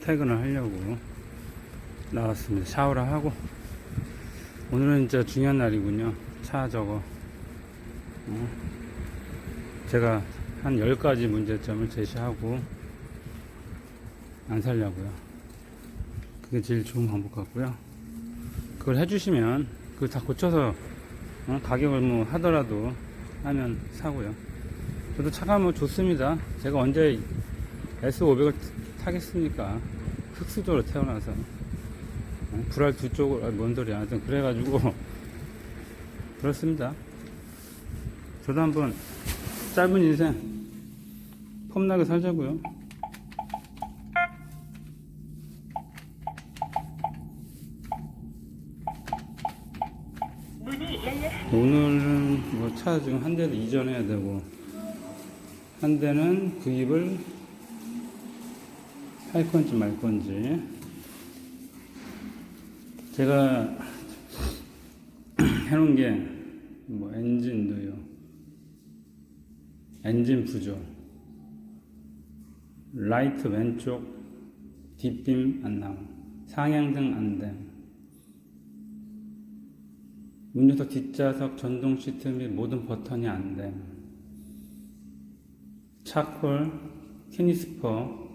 퇴근을 하려고 나왔습니다. 샤워를 하고 오늘은 진짜 중요한 날이군요. 차 저거 어, 제가 한 10가지 문제점을 제시하고 안 살려고요. 그게 제일 좋은 방법 같고요. 그걸 해주시면 그걸 다 고쳐서 어, 가격을 뭐 하더라도 하면 사고요. 저도 차가 뭐 좋습니다. 제가 언제 S500을 타겠습니까? 흑수저로 태어나서. 어, 불알 두 쪽을, 아, 뭔 소리야. 하여튼 그래가지고, 그렇습니다. 저도 한번 짧은 인생 폼나게 살자고요. 오늘은 뭐 차 지금 한 대도 이전해야 되고 한 대는 구입을 할 건지 말 건지. 제가 해놓은 게 뭐 엔진도요. 엔진 부조. 라이트 왼쪽 뒷빔 안 나옴. 상향등 안 됨. 운전석 뒷좌석 전동 시트 및 모든 버튼이 안 됨. 차콜, 캐니스퍼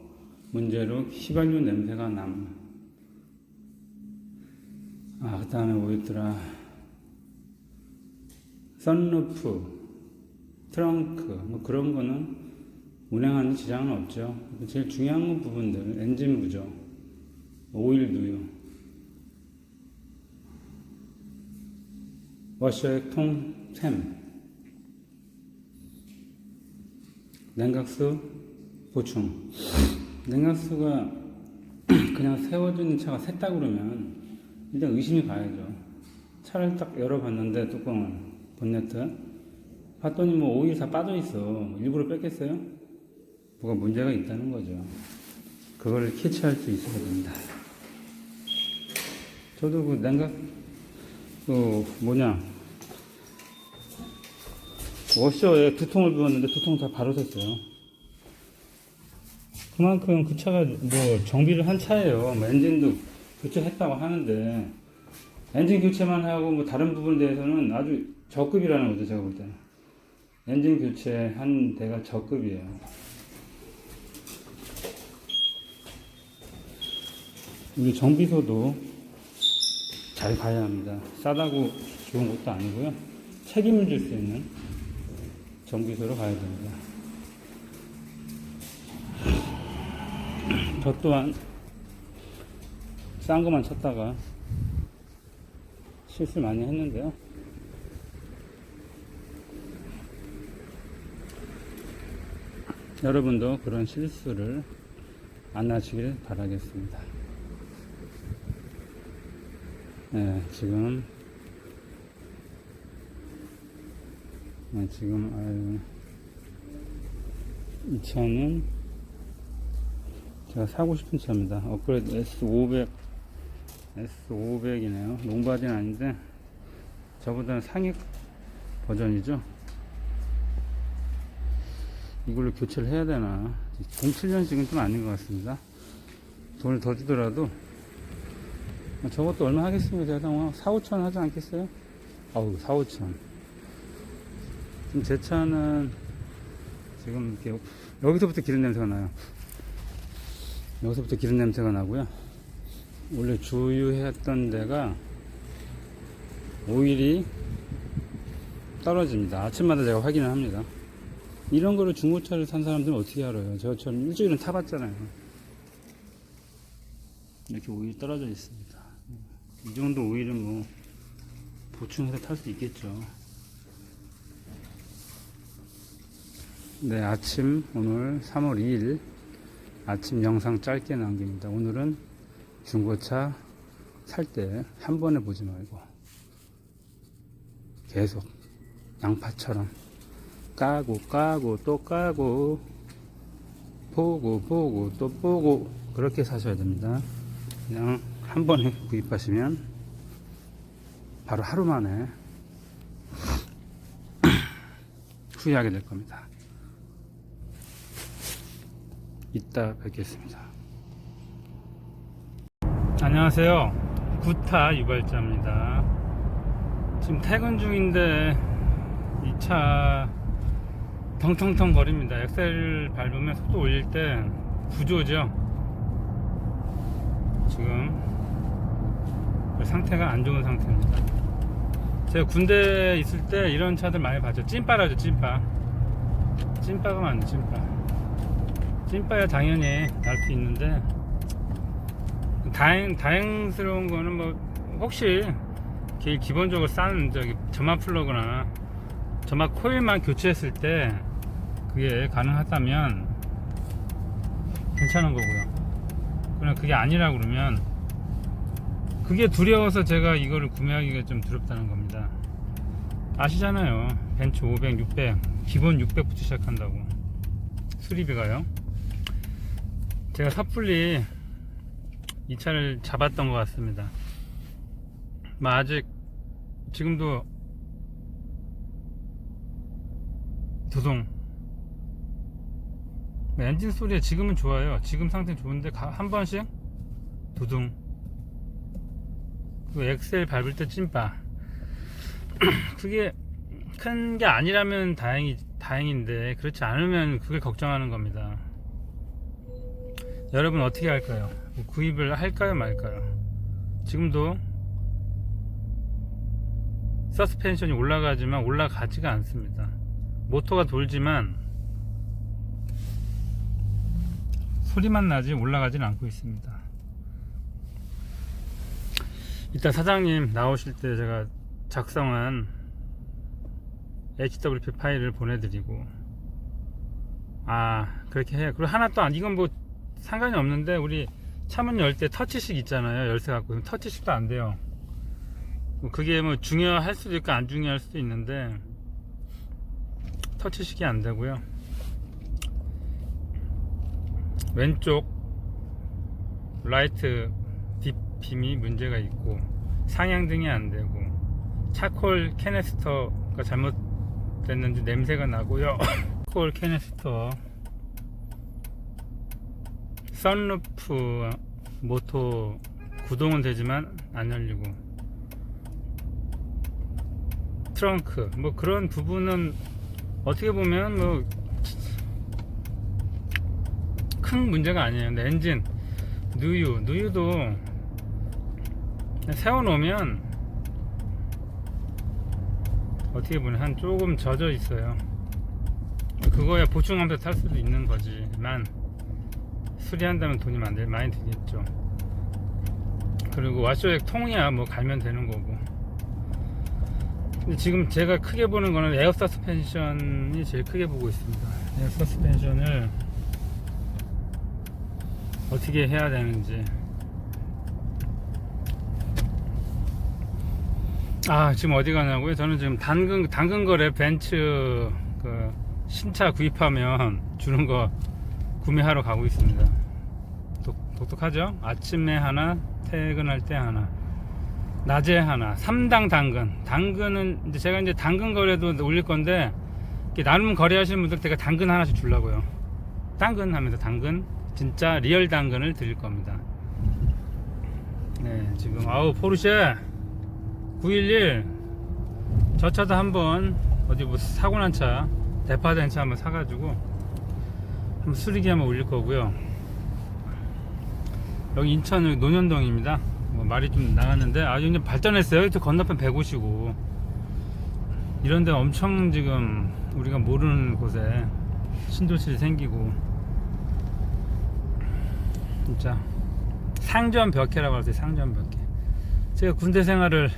문제로 휘발유 냄새가 남. 아, 그 다음에 뭐 있더라. 선루프, 트렁크, 뭐 그런 거는 운행하는 지장은 없죠. 제일 중요한 부분들, 엔진 부조, 오일도요. 워셔액 통템 냉각수 보충 냉각수가 그냥 세워주는 차가 샜다 그러면 일단 의심이 가야죠. 차를 딱 열어봤는데 뚜껑을 본네트 봤더니 뭐 오일 다 빠져 있어. 일부러 뺐겠어요? 뭐가 문제가 있다는 거죠. 그거를 캐치할 수 있어야 됩니다. 저도 그 냉각 그 뭐냐. 워셔에 두 통을 부었는데 두 통 다 바로 샜어요. 그만큼 그 차가 뭐 정비를 한 차예요. 뭐 엔진도 교체했다고 하는데 엔진 교체만 하고 뭐 다른 부분에 대해서는 아주 저급이라는 거죠 제가 볼 때는 엔진 교체 한 대가 저급이에요. 우리 정비소도 잘 가야 합니다. 싸다고 좋은 것도 아니고요. 책임을 질수 있는 정비소로 가야 됩니다. 저 또한 싼 것만 찾다가 실수 많이 했는데요. 여러분도 그런 실수를 안 하시길 바라겠습니다. 네, 지금 네, 지금 아유, 이 차는 제가 사고 싶은 차입니다. 업그레이드 S500 S500이네요. 롱바디는 아닌데 저보다는 상위 버전이죠. 이걸로 교체를 해야 되나? 07년식은 좀 아닌 것 같습니다. 돈을 더 주더라도 저것도 얼마 하겠습니까? 제가 한 4, 5천 하지 않겠어요? 아우, 4, 5천. 지금 제 차는 지금 이렇게 여기서부터 기름 냄새가 나요. 여기서부터 기름 냄새가 나고요. 원래 주유했던 데가 오일이 떨어집니다. 아침마다 제가 확인을 합니다. 이런 거를 중고차를 산 사람들은 어떻게 알아요? 저처럼 일주일은 타봤잖아요. 이렇게 오일이 떨어져 있습니다. 이 정도 오일은 뭐 보충해서 탈 수 있겠죠. 네, 아침 오늘 3월 2일 아침 영상 짧게 남깁니다. 오늘은 중고차 살 때 한 번에 보지 말고 계속 양파처럼 까고 까고 또 까고 보고 보고 또 보고 그렇게 사셔야 됩니다. 그냥 한 번에 구입하시면 바로 하루 만에 후회하게 될 겁니다. 이따 뵙겠습니다. 안녕하세요. 구타 유발자입니다. 지금 퇴근 중인데 이 차 텅텅텅 거립니다. 엑셀 밟으면 속도 올릴 때 구조죠. 지금 상태가 안 좋은 상태입니다. 제가 군대에 있을 때 이런 차들 많이 봤죠. 찐빠라죠, 찐빠. 찐빠가 많네, 찐빠. 찐빠야 당연히 날 수 있는데 다행 다행스러운 거는 뭐 혹시 기- 기본적으로 싼 저기 점화 플러그나 점화 코일만 교체했을 때 그게 가능하다면 괜찮은 거고요. 그러나 그게 아니라 그러면 그게 두려워서 제가 이거를 구매하기가 좀 두렵다는 겁니다. 아시잖아요. 벤츠 500, 600 기본 600부터 시작한다고 수리비가요. 제가 섣불리 이 차를 잡았던 것 같습니다. 뭐 아직 지금도 두동 뭐 엔진 소리가 지금은 좋아요. 지금 상태 좋은데 가- 한 번씩 두둥 그 엑셀 밟을 때 찐빠 그게 큰 게 아니라면 다행이 다행인데 그렇지 않으면 그게 걱정하는 겁니다. 여러분 어떻게 할까요? 뭐 구입을 할까요 말까요? 지금도 서스펜션이 올라가지만 올라가지가 않습니다. 모터가 돌지만 소리만 나지 올라가진 않고 있습니다. 이따 사장님 나오실 때 제가 작성한 HWP 파일을 보내드리고 아 그렇게 해요. 그리고 하나 또 안- 이건 뭐 상관이 없는데 우리 차문 열 때 터치식 있잖아요. 열쇠 갖고 터치식도 안 돼요. 뭐 그게 뭐 중요할 수도 있고 안 중요할 수도 있는데 터치식이 안 되고요. 왼쪽 라이트 뒷빔이 문제가 있고 상향등이 안 되고 차콜 캐네스터가 잘못됐는지 냄새가 나고요. 차콜 캐네스터 선루프 모토 구동은 되지만 안 열리고 트렁크 뭐 그런 부분은 어떻게 보면 뭐 큰 문제가 아니에요. 근데 엔진 누유 누유도 세워놓으면 어떻게 보면 한 조금 젖어 있어요. 그거야 보충하면서 탈 수도 있는 거지만 수리한다면 돈이 많이, 들겠죠. 그리고 와쇼액 통이야 뭐 갈면 되는 거고. 근데 지금 제가 크게 보는 거는 에어 서스펜션이 제일 크게 보고 있습니다. 에어 서스펜션을 어떻게 해야 되는지. 아 지금 어디 가냐고요? 저는 지금 당근 당근 거래 벤츠 그 신차 구입하면 주는 거 구매하러 가고 있습니다. 독, 독특하죠? 아침에 하나, 퇴근할 때 하나, 낮에 하나, 3당 당근. 당근은 이제 제가 이제 당근 거래도 올릴 건데 나눔 거래하시는 분들 제가 당근 하나씩 주려고요. 당근 하면서 당근 진짜 리얼 당근을 드릴 겁니다. 네, 지금 아우 포르쉐 911 저 차도 한번 어디 뭐 사고 난 차 대파된 차 한번 사가지고 한번 수리기 한번 올릴 거고요. 여기 인천 여기 논현동입니다. 뭐 말이 좀 나갔는데 아 여기 발전했어요. 저 건너편 150이고 이런데 엄청 지금 우리가 모르는 곳에 신도시를 생기고 진짜 상전 벽해라고 하세요. 상전 벽해. 제가 군대 생활을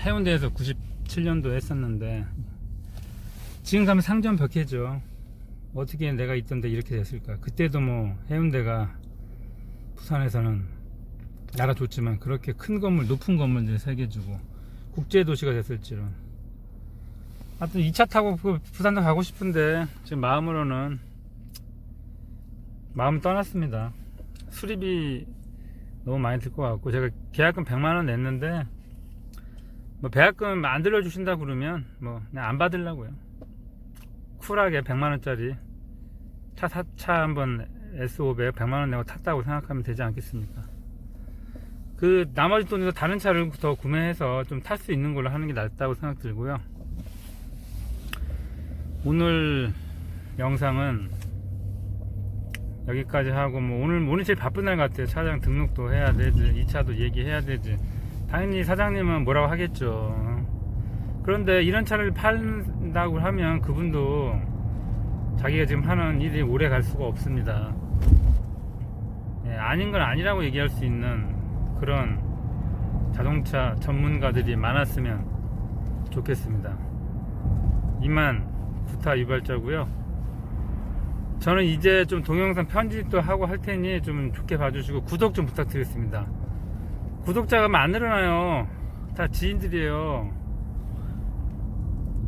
해운대에서 97년도 했었는데 지금 가면 상전 벽해죠. 어떻게 내가 있던데 이렇게 됐을까? 그때도 뭐 해운대가 부산에서는 나라 좋지만 그렇게 큰 건물, 높은 건물들 새겨주고 국제 도시가 됐을지는. 하여튼 2차 타고 그 부산도 가고 싶은데 지금 마음으로는 마음 떠났습니다. 수리비 너무 많이 들 것 같고 제가 계약금 100만 원 냈는데 뭐 계약금 안 들려주신다 그러면 뭐 그냥 안 받으려고요. 쿨하게 100만 원짜리 차, 사, 차 한번 S500 100만 원 내고 탔다고 생각하면 되지 않겠습니까? 그 나머지 돈에서 다른 차를 더 구매해서 좀 탈 수 있는 걸로 하는 게 낫다고 생각 들고요. 오늘 영상은 여기까지 하고 뭐 오늘 오늘 제일 바쁜 날 같아요. 차량 등록도 해야 되지, 이 차도 얘기해야 되지. 당연히 사장님은 뭐라고 하겠죠. 그런데 이런 차를 판다고 하면 그분도 자기가 지금 하는 일이 오래 갈 수가 없습니다. 예, 아닌 건 아니라고 얘기할 수 있는 그런 자동차 전문가들이 많았으면 좋겠습니다. 이만 구타 유발자고요. 저는 이제 좀 동영상 편집도 하고 할 테니 좀 좋게 봐주시고 구독 좀 부탁드리겠습니다. 구독자가 안 늘어나요. 다 지인들이에요.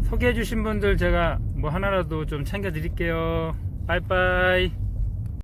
소개해 주신 분들 제가 뭐 하나라도 좀 챙겨 드릴게요. 빠이빠이.